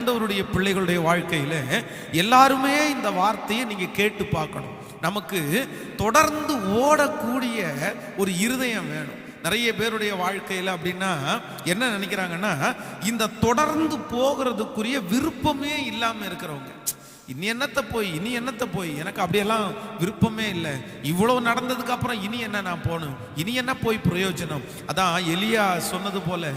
ஆண்டவருடைய பிள்ளைகளுடைய வாழ்க்கையில எல்லாருமே இந்த வார்த்தையை நீங்க கேட்டு பார்க்கணும். நமக்கு தொடர்ந்து ஓடக்கூடிய ஒரு இருதயம் வேணும். நிறைய பேருடைய வாழ்க்கையில அப்படின்னா என்ன நினைக்கிறாங்கன்னா இந்த தொடர்ந்து போகிறதுக்குரிய விருப்பமே இல்லாம இருக்கிறவங்க. இனி என்னத்தை போய் இனி என்னத்தை போய்? எனக்கு அப்படியெல்லாம் விருப்பமே இல்லை. இவ்வளவு நடந்ததுக்கு அப்புறம் இனி என்ன நான் போகணும்? இனி என்ன போய் பிரயோஜனம்? அதான் எலியா சொன்னது போல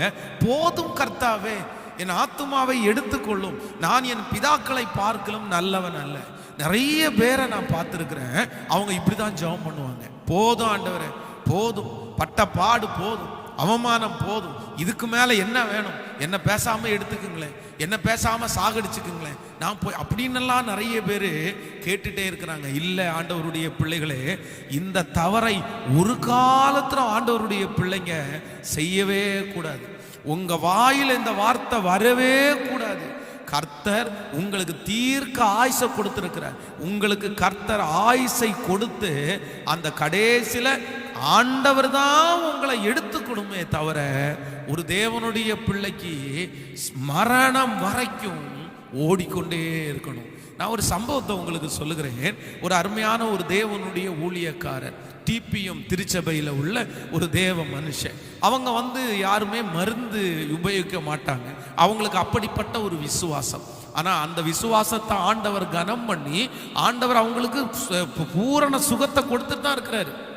போதும் கர்த்தாவே என் ஆத்துமாவை எடுத்துக்கொள்ளும். நான் என் பிதாக்களை பார்க்கலும் நல்லவன் அல்ல. நிறைய பேரை நான் பார்த்துருக்குறேன். அவங்க இப்படி தான் ஜெபம் பண்ணுவாங்க. போதும் ஆண்டவரே போதும். பட்ட பாடு போதும். அவமானம் போதும். இதுக்கு மேலே என்ன வேணும்? என்ன பேசாமல் எடுத்துக்குங்களேன். என்ன பேசாமல் சாகடிச்சுக்குங்களேன். நான் போய் அப்படின்னெல்லாம் நிறைய பேர் கேட்டுட்டே இருக்கிறாங்க. இல்லை ஆண்டவருடைய பிள்ளைகளே இந்த தவறை ஒரு காலத்தில் ஆண்டவருடைய பிள்ளைங்க செய்யவே கூடாது. உங்க வாயில் இந்த வார்த்தை வரவே கூடாது. கர்த்தர் உங்களுக்கு தீர்க்க ஆயுசை கொடுத்துருக்கிறார். உங்களுக்கு கர்த்தர் ஆயுசை கொடுத்து அந்த கடைசியில் ஆண்டவர் தான் உங்களை எடுத்துக்கணுமே தவிர ஒரு தேவனுடைய பிள்ளைக்கு மரணம் வரைக்கும் ஓடிக்கொண்டே இருக்கணும். நான் ஒரு சம்பவத்தை உங்களுக்கு சொல்லுகிறேன். ஒரு அருமையான ஒரு தேவனுடைய ஊழியக்காரர். டிபியும் திருச்சபையில் உள்ள ஒரு தேவ மனுஷன். அவங்க வந்து யாருமே மருந்து உபயோகிக்க மாட்டாங்க. அவங்களுக்கு அப்படிப்பட்ட ஒரு விசுவாசம். ஆனால் அந்த விசுவாசத்தை ஆண்டவர் கனம் பண்ணி ஆண்டவர் அவங்களுக்கு சு- பூரண சுகத்தை கொடுத்துட்டு தான் இருக்கிறாரு.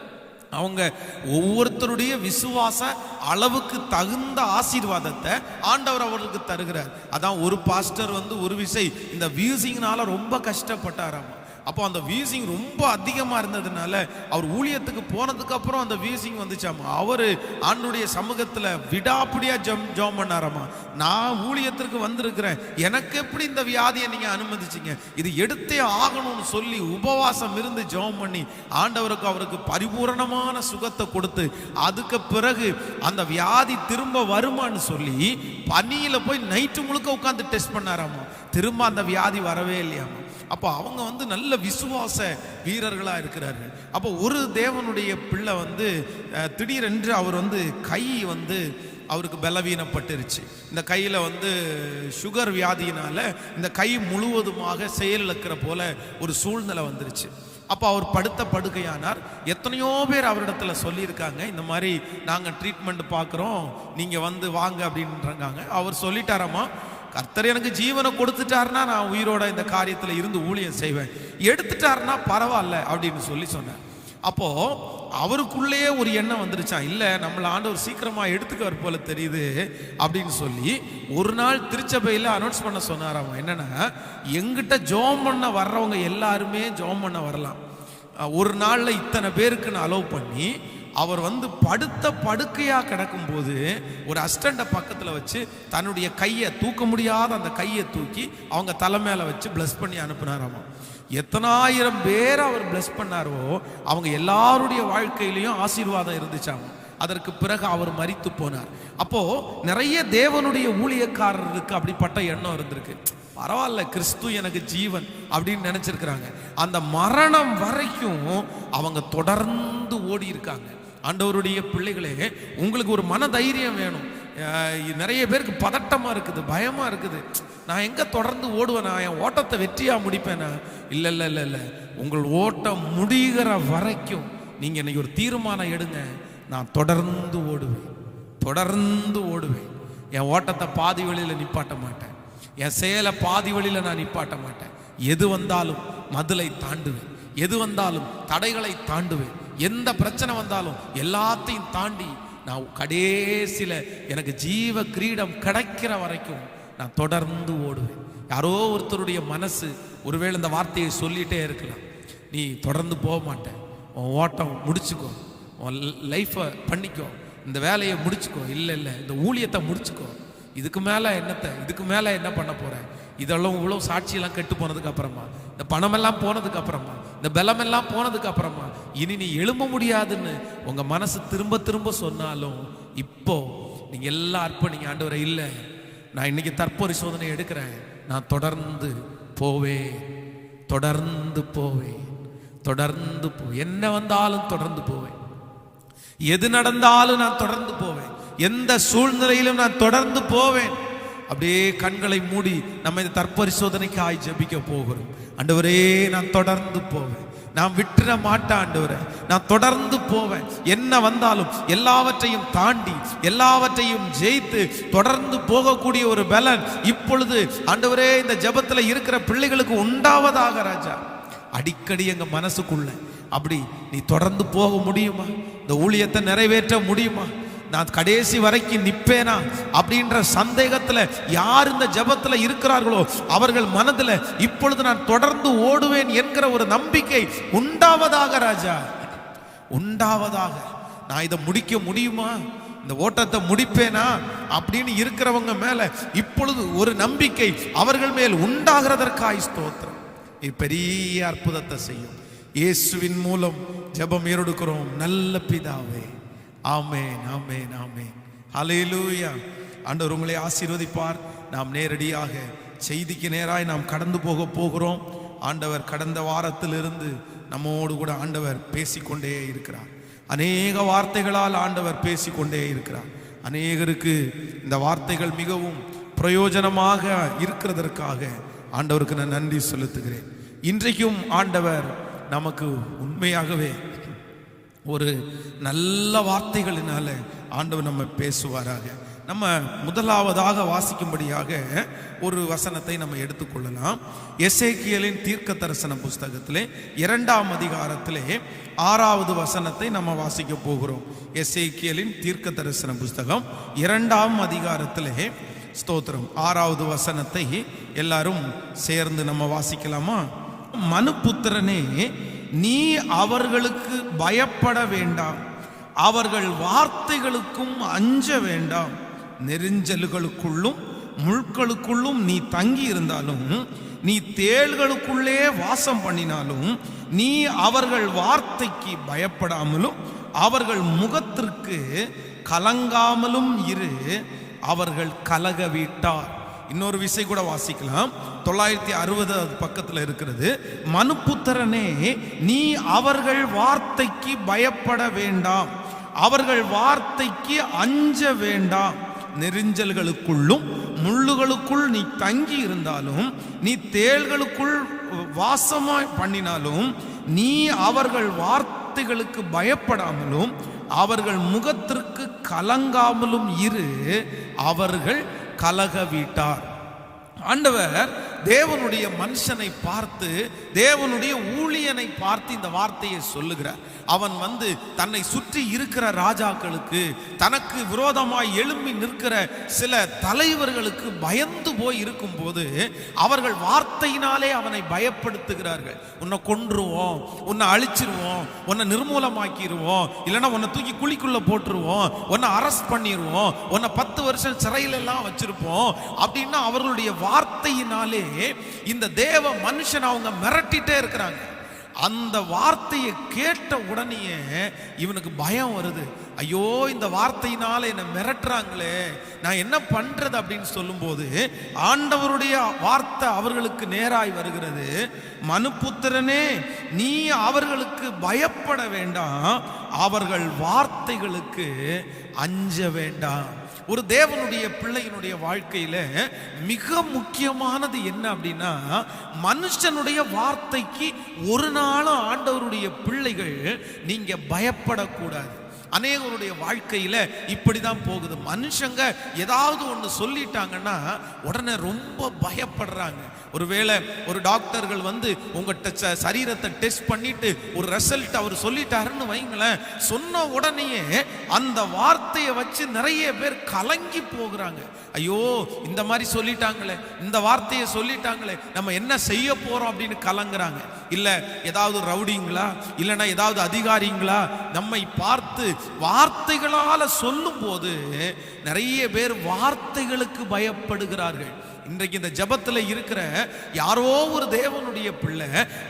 அவங்க ஒவ்வொருத்தருடைய விசுவாச அளவுக்கு தகுந்த ஆசீர்வாதத்தை ஆண்டவர் அவர்களுக்கு தருகிறார். அதான் ஒரு பாஸ்டர் வந்து ஒரு விசை இந்த வியூசிங்னால ரொம்ப கஷ்டப்பட்டாராம். அப்போ அந்த வீசிங் ரொம்ப அதிகமாக இருந்ததுனால அவர் ஊழியத்துக்கு போனதுக்கு அப்புறம் அந்த வீசிங் வந்துச்சாமா? அவர் ஆண்டுடைய சமூகத்தில் விடாப்பிடியாக ஜம் ஜோம் பண்ணாராமா? நான் ஊழியத்திற்கு வந்திருக்கிறேன். எனக்கு எப்படி இந்த வியாதியை நீங்கள் அனுமதிச்சிங்க? இது எடுத்தே ஆகணும்னு சொல்லி உபவாசம் இருந்து ஜெபம் பண்ணி ஆண்டவருக்கு அவருக்கு பரிபூரணமான சுகத்தை கொடுத்து அதுக்கு பிறகு அந்த வியாதி திரும்ப வருமான்னு சொல்லி பனியில் போய் நைட்டு முழுக்க உட்காந்து டெஸ்ட் பண்ணாராமா? திரும்ப அந்த வியாதி வரவே இல்லையாமா? அப்போ அவங்க வந்து நல்ல விசுவாச வீரர்களாக இருக்கிறார்கள். அப்போ ஒரு தேவனுடைய பிள்ளை வந்து திடீரென்று அவர் வந்து கை வந்து அவருக்கு பலவீனப்பட்டுருச்சு. இந்த கையில் வந்து சுகர் வியாதியினால் இந்த கை முழுவதுமாக செயலிழக்கிற போல ஒரு சூழ்நிலை வந்துருச்சு. அப்போ அவர் படுத்த படுக்கையானார். எத்தனையோ பேர் அவரிடத்துல சொல்லியிருக்காங்க இந்த மாதிரி நாங்கள் ட்ரீட்மெண்ட் பார்க்குறோம் நீங்கள் வந்து வாங்க அப்படின்றாங்க. அவர் சொல்லிட்டாராமா கர்த்தர் எனக்கு ஜீவனை கொடுத்துட்டாருன்னா நான் உயிரோட இந்த காரியத்தில் இருந்து ஊழியம் செய்வேன். எடுத்துட்டாருன்னா பரவாயில்ல அப்படின்னு சொல்லி சொன்னேன் அப்போ அவருக்குள்ளேயே ஒரு எண்ணம் வந்துருச்சான் இல்லை நம்மளை ஆண்டவர் சீக்கிரமாக எடுத்துக்கவர் போல தெரியுது அப்படின்னு சொல்லி ஒரு நாள் திருச்சபையில் அனௌன்ஸ் பண்ண சொன்னார் அவன். என்னன்னா எங்கிட்ட ஜோம் பண்ண வர்றவங்க எல்லாருமே ஜோம் பண்ண வரலாம். ஒரு நாளில் இத்தனை பேருக்கு நான் அலோவ் பண்ணி அவர் வந்து படுத்த படுக்கையா கிடக்கும்போது ஒரு அஸ்டண்டை பக்கத்துல வச்சு தன்னுடைய கையை தூக்க முடியாத அந்த கையை தூக்கி அவங்க தலை மேலே வச்சு பிளஸ் பண்ணி அனுப்புனாராமா. எத்தனாயிரம் பேர் அவர் பிளஸ் பண்ணாரோ அவங்க எல்லாருடைய வாழ்க்கையிலையும் ஆசீர்வாதம் இருந்துச்சாமா. அதற்கு பிறகு அவர் மறித்து போனார். அப்போ நிறைய தேவனுடைய ஊழியக்காரருக்கு அப்படிப்பட்ட எண்ணம் இருந்திருக்கு. பரவாயில்ல கிறிஸ்து எனக்கு ஜீவன் அப்படின்னு நினைச்சிருக்கிறாங்க. அந்த மரணம் வரைக்கும் அவங்க தொடர்ந்து ஓடி இருக்காங்க ஆண்டவருடைய பிள்ளைகளே உங்களுக்கு ஒரு மன தைரியம் வேணும் நிறைய பேருக்கு பதட்டமாக இருக்குது பயமாக இருக்குது. நான் எங்கே தொடர்ந்து ஓடுவேனா? என் ஓட்டத்தை வெற்றியாக முடிப்பேனா? இல்லை இல்லை இல்லை இல்லை. உங்கள் ஓட்டம் முடிகிற வரைக்கும் நீங்கள் இன்னைக்கு ஒரு தீர்மானம் எடுங்க. நான் தொடர்ந்து ஓடுவேன். தொடர்ந்து ஓடுவேன். என் ஓட்டத்தை பாதி வழியில் நிப்பாட்ட மாட்டேன். என் செயலை பாதி வழியில் நான் நிப்பாட்ட மாட்டேன். எது வந்தாலும் மதுளை தாண்டுவேன். எது வந்தாலும் தடைகளை தாண்டுவேன். எந்த பிரச்சனை வந்தாலும் எல்லாத்தையும் தாண்டி நான் கடைசியில் எனக்கு ஜீவ கிரீடம் கிடைக்கிற வரைக்கும் நான் தொடர்ந்து ஓடுவேன். யாரோ ஒருத்தருடைய மனசு ஒருவேளை இந்த வார்த்தையை சொல்லிட்டே இருக்கலாம். நீ தொடர்ந்து போக மாட்டேன். உன் ஓட்டம் முடிச்சுக்கோ. உன் லைஃப்பை பண்ணிக்கோ. இந்த வேலையை முடிச்சுக்கோ. இல்லை இல்லை. இந்த ஊழியத்தை முடிச்சுக்கோ. இதுக்கு மேலே என்னத்தை? இதுக்கு மேலே என்ன பண்ண போகிறேன் இதெல்லாம் இவ்வளோ சாட்சியெல்லாம் கெட்டு போனதுக்கு அப்புறமா. இந்த பணமெல்லாம் போனதுக்கு அப்புறமா இந்த பலமெல்லாம் போனதுக்கு அப்புறமா இனி நீ எழும்ப முடியாதுன்னு உங்கள் மனசு திரும்ப திரும்ப சொன்னாலும் இப்போ நீங்கள் எல்லாம் அர்ப்பணிங்க ஆண்டவரை இல்லை நான் இன்னைக்கு தற்பரிசோதனை எடுக்கிறேன். நான் தொடர்ந்து போவேன் தொடர்ந்து போவேன் தொடர்ந்து போ என்ன வந்தாலும் தொடர்ந்து போவேன். எது நடந்தாலும் நான் தொடர்ந்து போவேன். எந்த சூழ்நிலையிலும் நான் தொடர்ந்து போவேன். அப்படியே கண்களை மூடி நம்ம இந்த தற்பரிசோதனைக்கு ஆய் ஜெபிக்க போகிறோம். அண்டவரே நான் தொடர்ந்து போவேன். நான் விட்டுற மாட்டேன் ஆண்டவரே. நான் தொடர்ந்து போவேன். என்ன வந்தாலும் எல்லாவற்றையும் தாண்டி எல்லாவற்றையும் ஜெயித்து தொடர்ந்து போகக்கூடிய ஒரு பலன் இப்பொழுது ஆண்டவரே இந்த ஜபத்தில் இருக்கிற பிள்ளைகளுக்கு உண்டாவதாக ராஜா. அடிக்கடி எங்க மனசுக்குள்ள அப்படி நீ தொடர்ந்து போக முடியுமா? இந்த ஊழியத்தை நிறைவேற்ற முடியுமா? நான் கடைசி வரைக்கும் நிற்பேனா அப்படின்ற சந்தேகத்தில் யார் இந்த ஜபத்தில் இருக்கிறார்களோ அவர்கள் மனதில் இப்பொழுது நான் தொடர்ந்து ஓடுவேன் என்கிற ஒரு நம்பிக்கை உண்டாவதாக ராஜா. உண்டாவதாக. நான் இதை முடிக்க முடியுமா? இந்த ஓட்டத்தை முடிப்பேனா? அப்படின்னு இருக்கிறவங்க மேல இப்பொழுது ஒரு நம்பிக்கை அவர்கள் மேல் உண்டாகிறதற்காய் ஸ்தோத்திரம். பெரிய அற்புதத்தை செய்யும். இயேசுவின் மூலம் ஜெபம் ஏறெடுக்கிறோம். நல்ல பிதாவே. ஆமேன் ஆமேன் ஆமேன். அலையிலூயா ஆண்டவர் உங்களை ஆசீர்வதிப்பார். நாம் நேரடியாக செய்திக்கு நேராய் நாம் கடந்து போக போகிறோம். ஆண்டவர் கடந்த வாரத்திலிருந்து நம்மோடு கூட ஆண்டவர் பேசிக்கொண்டே இருக்கிறார். அநேக வார்த்தைகளால் ஆண்டவர் பேசிக்கொண்டே இருக்கிறார். அநேகருக்கு இந்த வார்த்தைகள் மிகவும் பிரயோஜனமாக இருக்கிறதற்காக ஆண்டவருக்கு நான் நன்றி செலுத்துகிறேன். இன்றைக்கும் ஆண்டவர் நமக்கு உண்மையாகவே ஒரு நல்ல வார்த்தைகளினால ஆண்டவர் நம்ம பேசுவாராக. நம்ம முதலாவதாக வாசிக்கும்படியாக ஒரு வசனத்தை நம்ம எடுத்துக்கொள்ளலாம். எசேக்கியலின் தீர்க்க தரிசன புஸ்தகத்திலே இரண்டாம் அதிகாரத்திலே ஆறாவது வசனத்தை நம்ம வாசிக்க போகிறோம். எசேக்கியலின் தீர்க்க தரிசன புஸ்தகம் இரண்டாம் அதிகாரத்திலே ஸ்தோத்திரம். ஆறாவது வசனத்தை எல்லாரும் சேர்ந்து நம்ம வாசிக்கலாமா? மனுபுத்திரனே நீ அவர்களுக்கு பயப்பட வேண்டாம். அவர்கள் வார்த்தைகளுக்கும் அஞ்ச வேண்டாம். நெருஞ்சல்களுக்குள்ளும் முழுக்களுக்குள்ளும் நீ தங்கி இருந்தாலும் நீ தேள்களுக்குள்ளே வாசம் பண்ணினாலும் நீ அவர்கள் வார்த்தைக்கு பயப்படாமலும் அவர்கள் முகத்திற்கு கலங்காமலும் இரு. அவர்கள் கலக வீட்டார் இன்னொரு விசை கூட வாசிக்கலாம். தொள்ளாயிரத்தி அறுபது பக்கத்தில் இருக்கிறது. மனுப்புத்திரனே நீ அவர்கள் வார்த்தைக்கு பயப்பட வேண்டாம். அவர்கள் வார்த்தைக்கு அஞ்ச வேண்டாம். நெரிஞ்சல்களுக்குள்ளும் முள்ளுகளுக்குள் நீ தங்கி இருந்தாலும் நீ தேள்களுக்குள் வாசமாய் பண்ணினாலும் நீ அவர்கள் வார்த்தைகளுக்கு பயப்படாமலும் அவர்கள் முகத்திற்கு கலங்காமலும் இரு. அவர்கள் கலக வீட்டார் ஆண்டவர் தேவனுடைய மனுஷனை பார்த்து தேவனுடைய ஊழியனை பார்த்து இந்த வார்த்தையை சொல்லுகிறார் அவன் வந்து தன்னை சுற்றி இருக்கிற ராஜாக்களுக்கு தனக்கு விரோதமாய் எழும்பி நிற்கிற சில தலைவர்களுக்கு பயந்து போய் இருக்கும்போது அவர்கள் வார்த்தையினாலே அவனை பயப்படுத்துகிறார்கள். உன்னை கொன்றுவோம் உன்னை அழிச்சிருவோம் உன்னை நிர்மூலமாக்கிடுவோம் இல்லைன்னா உன்னை தூக்கி குழிக்குள்ள போட்டுருவோம் உன்னை அரெஸ்ட் பண்ணிடுவோம் உன்னை பத்து வருஷம் சிறையிலெல்லாம் வச்சிருப்போம் அப்படின்னா அவர்களுடைய வார்த்தையினாலே இந்த தேவ மனுஷன் அவங்க மிரட்டிட்டே இருக்கிறாங்க. அந்த வார்த்தையை கேட்ட உடனேயே இவனுக்கு பயம் வருது. ஐயோ இந்த வார்த்தையினால என்னை மிரட்டுறாங்களே நான் என்ன பண்றது அப்படின்னு சொல்லும்போது ஆண்டவருடைய வார்த்தை அவர்களுக்கு நேராய் வருகிறது. மனுப்புத்திரனே நீ அவர்களுக்கு பயப்பட வேண்டாம். அவர்கள் வார்த்தைகளுக்கு அஞ்ச வேண்டாம். ஒரு தேவனுடைய பிள்ளையினுடைய வாழ்க்கையில மிக முக்கியமானது என்ன அப்படின்னா மனுஷனுடைய வார்த்தைக்கு ஒரு நாளும் ஆண்டவருடைய பிள்ளைகள் நீங்க பயப்படக்கூடாது. அநேகருடைய வாழ்க்கையில் இப்படி தான் போகுது. மனுஷங்க ஏதாவது ஒன்று சொல்லிட்டாங்கன்னா உடனே ரொம்ப பயப்படுறாங்க. ஒருவேளை ஒரு டாக்டர்கள் வந்து உங்கள்கிட்ட ச- சரீரத்தை டெஸ்ட் பண்ணிட்டு ஒரு ரிசல்ட் அவர் சொல்லிட்டாருன்னு வைங்களேன் சொன்ன உடனேயே அந்த வார்த்தையை வச்சு நிறைய பேர் கலங்கி போகிறாங்க. ஐயோ இந்த மாதிரி சொல்லிட்டாங்களே இந்த வார்த்தையை சொல்லிட்டாங்களே நம்ம என்ன செய்ய போகிறோம் அப்படின்னு கலங்குறாங்க. இல்லை ஏதாவது ரவுடிங்களா? இல்லைன்னா ஏதாவது அதிகாரிங்களா? நம்மை பார்த்து வார்த்தைகளால சொல்லும் போது நிறைய பேர் வார்த்தைகளுக்கு பயப்படுகிறார்கள். இன்றைக்கு இந்த ஜெபத்துல இருக்கிற யாரோ ஒரு தேவனுடைய பிள்ளை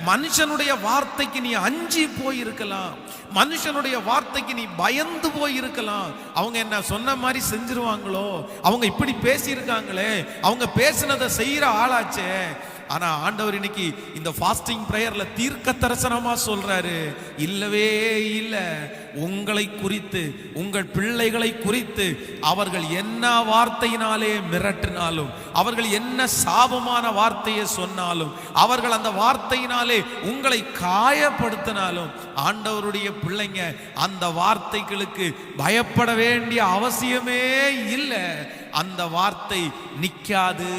மனுஷனுடைய வார்த்தைக்கு நீ அஞ்சி போயிருக்கலாம். மனுஷனுடைய வார்த்தைக்கு நீ பயந்து போயிருக்கலாம். அவங்க என்ன சொன்ன மாதிரி செஞ்சிருவாங்களோ? அவங்க இப்படி பேசியிருக்காங்களே? அவங்க பேசினதை செய்யற ஆளாச்சே? ஆனா ஆண்டவர் இன்னைக்கு இந்த ஃபாஸ்டிங் பிரேயர்ல தீர்க்க தரிசனமா சொல்றாரு இல்லவே இல்ல. உங்களை குறித்து உங்கள் பிள்ளைகளை குறித்து அவர்கள் என்ன வார்த்தையினாலே மிரட்டினாலும் அவர்கள் என்ன சாபமான வார்த்தையை சொன்னாலும் அவர்கள் அந்த வார்த்தையினாலே உங்களை காயப்படுத்தினாலும் ஆண்டவருடைய பிள்ளைங்க அந்த வார்த்தைகளுக்கு பயப்பட வேண்டிய அவசியமே இல்லை. அந்த வார்த்தை நிற்காது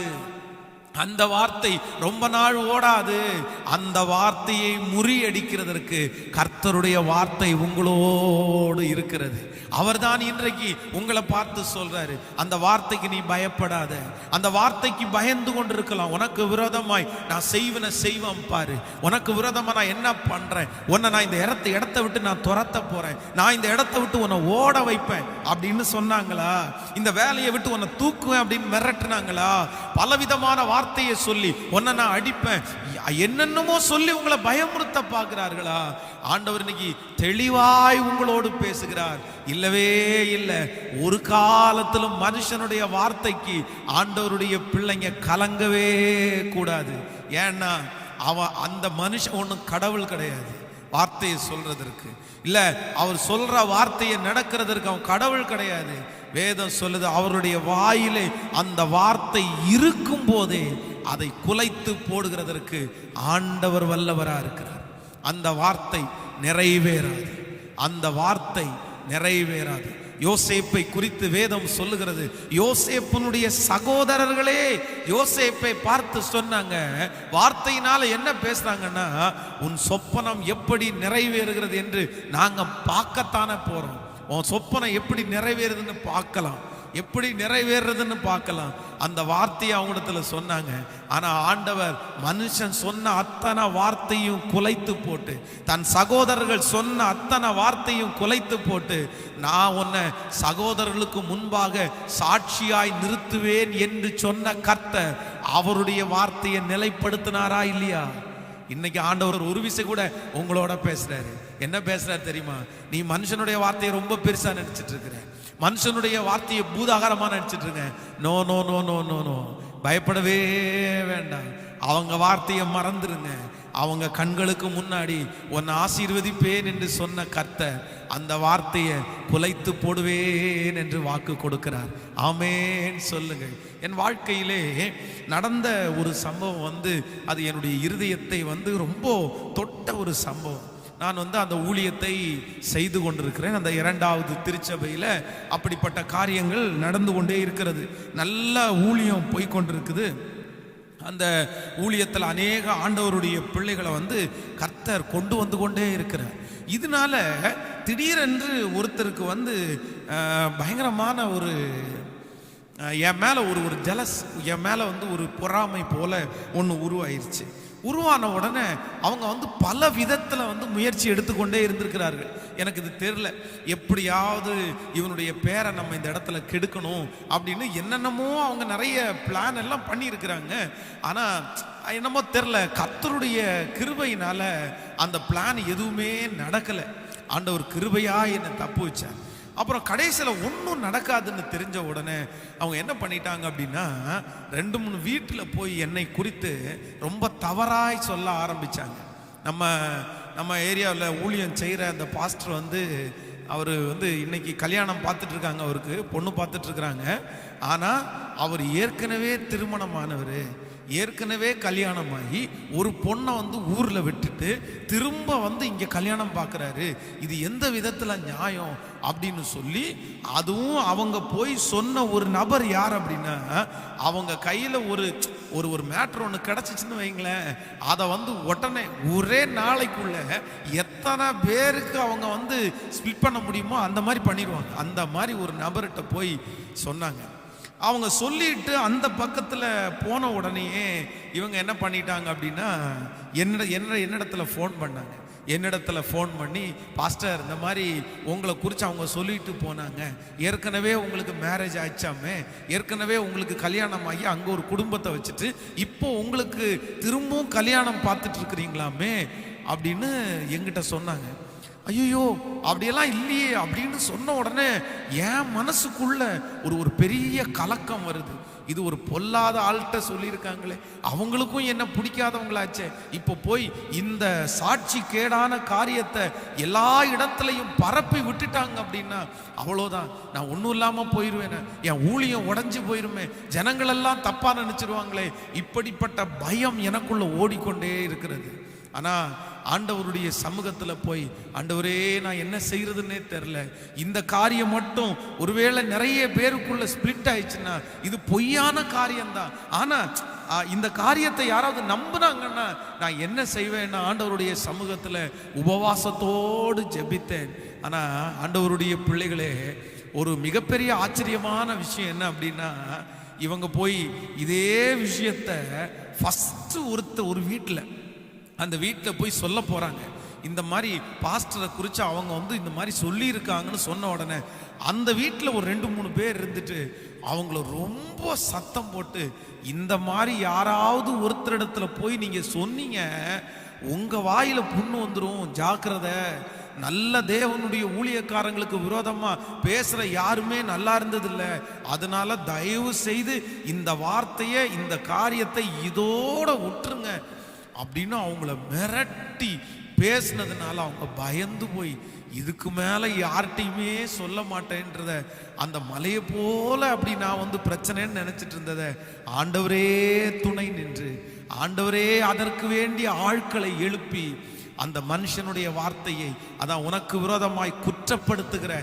அந்த வார்த்தை ரொம்ப நாள் ஓடாது. அந்த வார்த்தையை முறியடிக்கிறதற்கு கர்த்தருடைய வார்த்தை உங்களோடு இருக்கிறது. அவர்தான் இன்றைக்கு உங்களை பார்த்து சொல்றாரு. அந்த வார்த்தைக்கு நீ பயப்படாத. அந்த வார்த்தைக்கு பயந்து கொண்டிருக்கலாம். உனக்கு விரோதமாய் நான் செய்வன செய்வேன் பாரு. உனக்கு விரோதமா நான் என்ன பண்றேன்? உன்னை நான் இந்த இடத்த இடத்த விட்டு நான் துரத்த போறேன். நான் இந்த இடத்த விட்டு உன்னை ஓட வைப்பேன். அப்படின்னு சொன்னாங்களா? இந்த வேலையை விட்டு உன்னை தூக்குவேன் அப்படின்னு மிரட்டினாங்களா? பலவிதமான வார்த்தையை சொல்லி உன்னை நான் அடிப்பேன். என்னென்னமோ சொல்லி உங்களை பயமுறுத்த பார்க்கிறார்களா? ஆண்டவர் இன்னைக்கு தெளிவாய் உங்களோடு பேசுகிறார். இல்லவே இல்லை. ஒரு காலத்திலும் மனுஷனுடைய வார்த்தைக்கு ஆண்டவருடைய பிள்ளைங்க கலங்கவே கூடாது. ஏன்னா அவன் அந்த மனுஷன் ஒன்றும் கடவுள் கிடையாது. வார்த்தையை சொல்றதற்கு. இல்லை அவர் சொல்ற வார்த்தையை நடக்கிறதற்கு அவன் கடவுள் கிடையாது. வேதம் சொல்லுது அவருடைய வாயிலே அந்த வார்த்தை இருக்கும் போதே அதை குலைத்து போடுகிறதற்கு ஆண்டவர் வல்லவராக இருக்கிறார். அந்த வார்த்தை நிறைவேறாது. அந்த வார்த்தை நிறைவேறாது. யோசேப்பை குறித்து வேதம் சொல்லுகிறது. யோசேப்பனுடைய சகோதரர்களே யோசேப்பை பார்த்து சொன்னாங்க வார்த்தையினால என்ன பேசுறாங்கன்னா உன் சொப்பனம் எப்படி நிறைவேறுகிறது என்று நாங்க பார்க்கத்தானே போறோம். உன் சொப்பனம் எப்படி நிறைவேறுதுன்னு பார்க்கலாம். எப்படி நிறைவேறதுன்னு பார்க்கலாம். அந்த வார்த்தையை அவங்களிடத்துல சொன்னாங்க. ஆனா ஆண்டவர் மனுஷன் சொன்ன அத்தனை வார்த்தையும் குலைத்து போட்டு தன் சகோதரர்கள் சொன்ன அத்தனை வார்த்தையும் குலைத்து போட்டு நான் உன்னை சகோதரர்களுக்கு முன்பாக சாட்சியாய் நிறுத்துவேன் என்று சொன்ன கர்த்த அவருடைய வார்த்தையை நிலைப்படுத்தினாரா இல்லையா? இன்னைக்கு ஆண்டவர் ஒரு விசை கூட உங்களோட பேசுறாரு. என்ன பேசுறாரு தெரியுமா? நீ மனுஷனுடைய வார்த்தையை ரொம்ப பெருசா நினைச்சிட்டு இருக்கிற. மனுஷனுடைய வார்த்தையை பூதாகாரமா நினைச்சிட்டு இருக்கேன் no no no no no no. பயப்படவே வேண்டாம். அவங்க வார்த்தையை மறந்துருங்க. அவங்க கண்களுக்கு முன்னாடி உன்னை ஆசீர்வதிப்பேன் என்று சொன்ன கர்த்த அந்த வார்த்தையை குலைத்து போடுவேன் என்று வாக்கு கொடுக்கிறார். ஆமேன். சொல்லுங்க என் வாழ்க்கையிலே நடந்த ஒரு சம்பவம் வந்து அது என்னுடைய இருதயத்தை வந்து ரொம்ப தொட்ட ஒரு சம்பவம். நான் வந்து அந்த ஊழியத்தை செய்து கொண்டிருக்கிறேன். அந்த இரண்டாவது திருச்சபையில் அப்படிப்பட்ட காரியங்கள் நடந்து கொண்டே இருக்கிறது. நல்ல ஊழியம் போய்கொண்டிருக்குது அந்த ஊழியத்தில் அநேக ஆண்டவருடைய பிள்ளைகளை வந்து கர்த்தர் கொண்டு வந்து கொண்டே இருக்கிறார். இதனால திடீரென்று ஒருத்தருக்கு வந்து பயங்கரமான ஒரு என் மேலே ஒரு ஒரு ஜலஸ் என் மேலே வந்து ஒரு பொறாமை போல ஒன்று உருவாயிருச்சு. உருவான உடனே அவங்க வந்து பல விதத்தில் வந்து முயற்சி எடுத்துக்கொண்டே இருந்திருக்கிறார்கள். எனக்கு இது தெரில எப்படியாவது இவனுடைய பேரை நம்ம இந்த இடத்துல கெடுக்கணும் அப்படின்னு என்னென்னமோ அவங்க நிறைய பிளான் எல்லாம் பண்ணியிருக்கிறாங்க. ஆனால் என்னமோ தெரில கத்தருடைய கிருபையினால் அந்த பிளான் எதுவுமே நடக்கலை. ஆண்டவர் கிருபையாக என்னை தப்பு வச்சார். அப்புறம் கடைசியில் ஒன்றும் நடக்காதுன்னு தெரிஞ்ச உடனே அவங்க என்ன பண்ணிட்டாங்க அப்படின்னா ரெண்டு மூணு வீட்டில் போய் என்னை குறித்து ரொம்ப தவறாய் சொல்ல ஆரம்பிச்சாங்க. நம்ம நம்ம ஏரியாவில் ஊழியம் செய்கிற அந்த பாஸ்டர் வந்து அவர் வந்து இன்னைக்கு கல்யாணம் பார்த்துட்ருக்காங்க அவருக்கு பொண்ணு பார்த்துட்ருக்குறாங்க. ஆனால் அவர் ஏற்கனவே திருமணமானவர். ஏற்கனவே கல்யாணமாகி ஒரு பொண்ணை வந்து ஊரில் விட்டுட்டு திரும்ப வந்து இங்கே கல்யாணம் பார்க்குறாரு. இது எந்த விதத்தில் நியாயம் அப்படின்னு சொல்லி அதுவும் அவங்க போய் சொன்ன ஒரு நபர் யார் அப்படின்னா அவங்க கையில் ஒரு ஒரு ஒரு மேட்ரு ஒன்று கிடச்சிச்சின்னு வைங்களேன். அதை வந்து உடனே ஒரே நாளைக்குள்ள எத்தனை பேருக்கு அவங்க வந்து ஸ்பிட் பண்ண முடியுமோ அந்த மாதிரி பண்ணிடுவாங்க. அந்த மாதிரி ஒரு நபர்கிட்ட போய் சொன்னாங்க. அவங்க சொல்லிட்டு அந்த பக்கத்தில் போன உடனேயே இவங்க என்ன பண்ணிட்டாங்க அப்படின்னா என்ன என்ன என்னிடத்துல ஃபோன் பண்ணாங்க. என்னிடத்துல ஃபோன் பண்ணி பாஸ்டர் இந்த மாதிரி உங்களை குறித்து அவங்க சொல்லிட்டு போனாங்க. ஏற்கனவே உங்களுக்கு மேரேஜ் ஆயிடுச்சாமே. ஏற்கனவே உங்களுக்கு கல்யாணம் ஆகி அங்கே ஒரு குடும்பத்தை வச்சுட்டு இப்போ உங்களுக்கு திரும்பவும் கல்யாணம் பார்த்துட்டு இருக்கிறீங்களாமே? அப்படின்னு எங்கிட்ட சொன்னாங்க. ஐயோ அப்படியெல்லாம் இல்லையே அப்படின்னு சொன்ன உடனே என் மனசுக்குள்ள ஒரு ஒரு பெரிய கலக்கம் வருது. இது ஒரு பொல்லாத ஆள்கிட்ட சொல்லியிருக்காங்களே. அவங்களுக்கும் என்ன பிடிக்காதவங்களாச்சே. இப்போ போய் இந்த சாட்சி கேடான காரியத்தை எல்லா இடத்துலையும் பரப்பி விட்டுட்டாங்க அப்படின்னா அவ்வளோதான். நான் ஒன்றும் இல்லாமல் போயிடுவேன் என் ஊழியம் உடஞ்சி போயிருமே. ஜனங்களெல்லாம் தப்பாக நினச்சிருவாங்களே. இப்படிப்பட்ட பயம் எனக்குள்ள ஓடிக்கொண்டே இருக்கிறது. ஆனால் ஆண்டவருடைய சமூகத்தில் போய் ஆண்டவரே நான் என்ன செய்கிறதுன்னே தெரில இந்த காரியம் மட்டும் ஒருவேளை நிறைய பேருக்குள்ள ஸ்பிளிட் ஆயிடுச்சுன்னா இது பொய்யான காரியம்தான். ஆனால் இந்த காரியத்தை யாராவது நம்புனாங்கன்னா நான் என்ன செய்வேன்னா ஆண்டவருடைய சமூகத்தில் உபவாசத்தோடு ஜெபித்தேன். ஆனால் ஆண்டவருடைய பிள்ளைகளே ஒரு மிகப்பெரிய ஆச்சரியமான விஷயம் என்ன அப்படின்னா இவங்க போய் இதே விஷயத்த ஃபஸ்ட்டு ஒருத்தர் ஒரு வீட்டில் அந்த வீட்டில் போய் சொல்ல போகிறாங்க இந்த மாதிரி பாஸ்டரை குறித்து அவங்க வந்து இந்த மாதிரி சொல்லியிருக்காங்கன்னு சொன்ன உடனே அந்த வீட்டில் ஒரு ரெண்டு மூணு பேர் இருந்துட்டு அவங்கள ரொம்ப சத்தம் போட்டு இந்த மாதிரி யாராவது ஒருத்தரிடத்துல போய் நீங்கள் சொன்னீங்க உங்கள் வாயில் புண்ணு வந்துடும் ஜாக்கிரதை. நல்ல தேவனுடைய ஊழியக்காரங்களுக்கு விரோதமாக பேசுகிற யாருமே நல்லா இருந்ததில்ல. அதனால தயவு செய்து இந்த வார்த்தையை இந்த காரியத்தை இதோட விட்டுருங்க. அப்படின்னு அவங்கள மிரட்டி பேசுனதுனால அவங்க பயந்து போய் இதுக்கு மேலே யார்கிட்டையுமே சொல்ல மாட்டேன்றத அந்த மலையை போல அப்படி நான் வந்து பிரச்சனைன்னு நினைச்சிட்டு இருந்ததை ஆண்டவரே துணை நின்று ஆண்டவரே அதற்கு வேண்டிய ஆட்களை எழுப்பி அந்த மனுஷனுடைய வார்த்தையை அதான் உனக்கு விரோதமாய் குற்றப்படுத்துகிற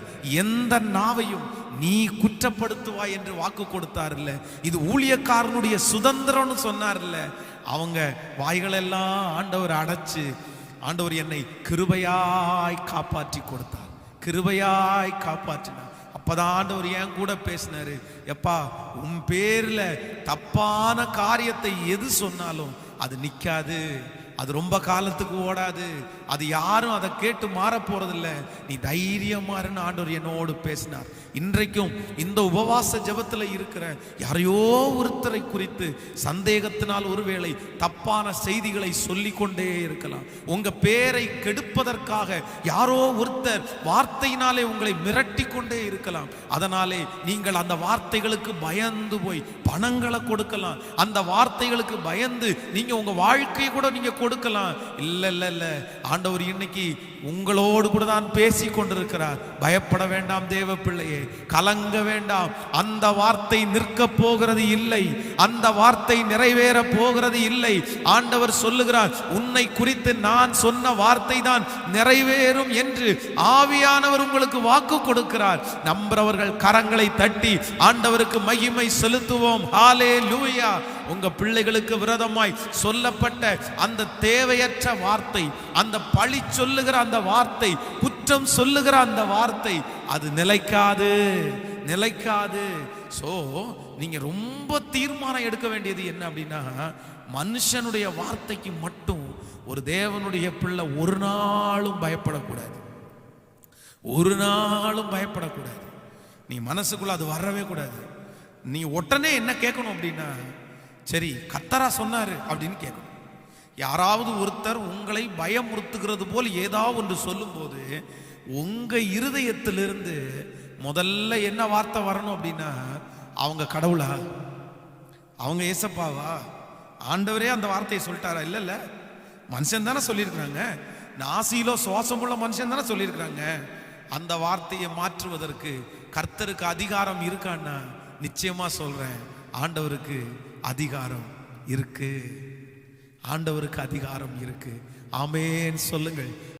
எந்த நாவையும் நீ குற்றப்படுத்துவாய் என்று வாக்கு கொடுத்தார்ல இது ஊழியக்காரனுடைய சுதந்திரம்னு சொன்னார்ல அவங்க வாய்களெல்லாம் ஆண்டவர் அடைச்சு ஆண்டவர் என்னை கிருபையாய் காப்பாற்றி கொடுத்தார். கிருபையாய் காப்பாற்றினார். அப்பதான் ஆண்டவர் என் கூட பேசினாரு எப்பா உன் பேர்ல தப்பான காரியத்தை எது சொன்னாலும் அது நிற்காது அது ரொம்ப காலத்துக்கு ஓடாது. அது யாரும் அதை கேட்டு மாற போறதில்ல. நீ தைரியமா இருன்னு ஆண்டவர் என்னோடு பேசினார். இன்றைக்கும் இந்த உபவாச ஜெபத்துல இருக்கிற யாரையோ ஒருத்தரை குறித்து சந்தேகத்தினால் ஒருவேளை தப்பான செய்திகளை சொல்லி கொண்டே இருக்கலாம். உங்க பேரை கெடுப்பதற்காக யாரோ ஒருத்தர் வார்த்தையினாலே உங்களை மிரட்டி கொண்டே இருக்கலாம். அதனாலே நீங்கள் அந்த வார்த்தைகளுக்கு பயந்து போய் பணங்களை கொடுக்கலாம். அந்த வார்த்தைகளுக்கு பயந்து நீங்க உங்க வாழ்க்கையை கூட நீங்க கொடுக்கலாம். இல்ல இல்ல இல்ல. ஆண்டவர் இன்னைக்கு உங்களோடு கூட தான் பேசி கொண்டிருக்கிறார். பயப்பட வேண்டாம் தேவ பிள்ளையே. கலங்க வேண்டாம். அந்த வார்த்தை நிற்க போகிறது இல்லை. அந்த வார்த்தை நிறைவேற போகிறது இல்லை. ஆண்டவர் சொல்லுகிறார் உன்னை குறித்து நான் சொன்ன வார்த்தை தான் நிறைவேறும் என்று ஆவியானவர் உங்களுக்கு வாக்கு கொடுக்கிறார். நம்புறவர்கள் கரங்களை தட்டி ஆண்டவருக்கு மகிமை செலுத்துவோம். ஹாலே லூயா உங்க பிள்ளைகளுக்கு விரதமாய் சொல்லப்பட்ட அந்த தேவையற்ற வார்த்தை அந்த பழி சொல்லுகிற அந்த வார்த்தை குற்றம் சொல்லுகிற அந்த வார்த்தை அது நிலைக்காது நிலைக்காது. சோ நீங்க ரொம்ப தீர்மானம் எடுக்க வேண்டியது என்ன அப்படின்னா மனுஷனுடைய வார்த்தைக்கு மட்டும் ஒரு தேவனுடைய பிள்ளை ஒரு நாளும் பயப்படக்கூடாது. ஒரு நாளும் பயப்படக்கூடாது. நீ மனசுக்குள்ள அது வரவே கூடாது. நீ உடனே என்ன கேட்கணும் அப்படின்னா சரி கத்தரா சொன்னாரு அப்படின்னு கேட்கணும் யாராவது ஒருத்தர் உங்களை பயமுறுத்துகிறது போல் ஏதாவது ஒன்று சொல்லும்போது உங்க இருதயத்திலிருந்து முதல்ல என்ன வார்த்தை வரணும் அப்படின்னா அவங்க கடவுளா? அவங்க ஏசப்பாவா? ஆண்டவரே அந்த வார்த்தையை சொல்லிட்டாரா? இல்லை இல்லை. மனுஷன் தானே சொல்லியிருக்கிறாங்க. நாசியிலோ சுவாசமுள்ள மனுஷன் தானே சொல்லியிருக்கிறாங்க. அந்த வார்த்தையை மாற்றுவதற்கு கர்த்தருக்கு அதிகாரம் இருக்கான்னா நிச்சயமா சொல்றேன். ஆண்டவருக்கு அதிகாரம் இருக்கு. ஆண்டவருக்கு அதிகாரம் இருக்கு. ஆமேன். சொல்லுங்கள்.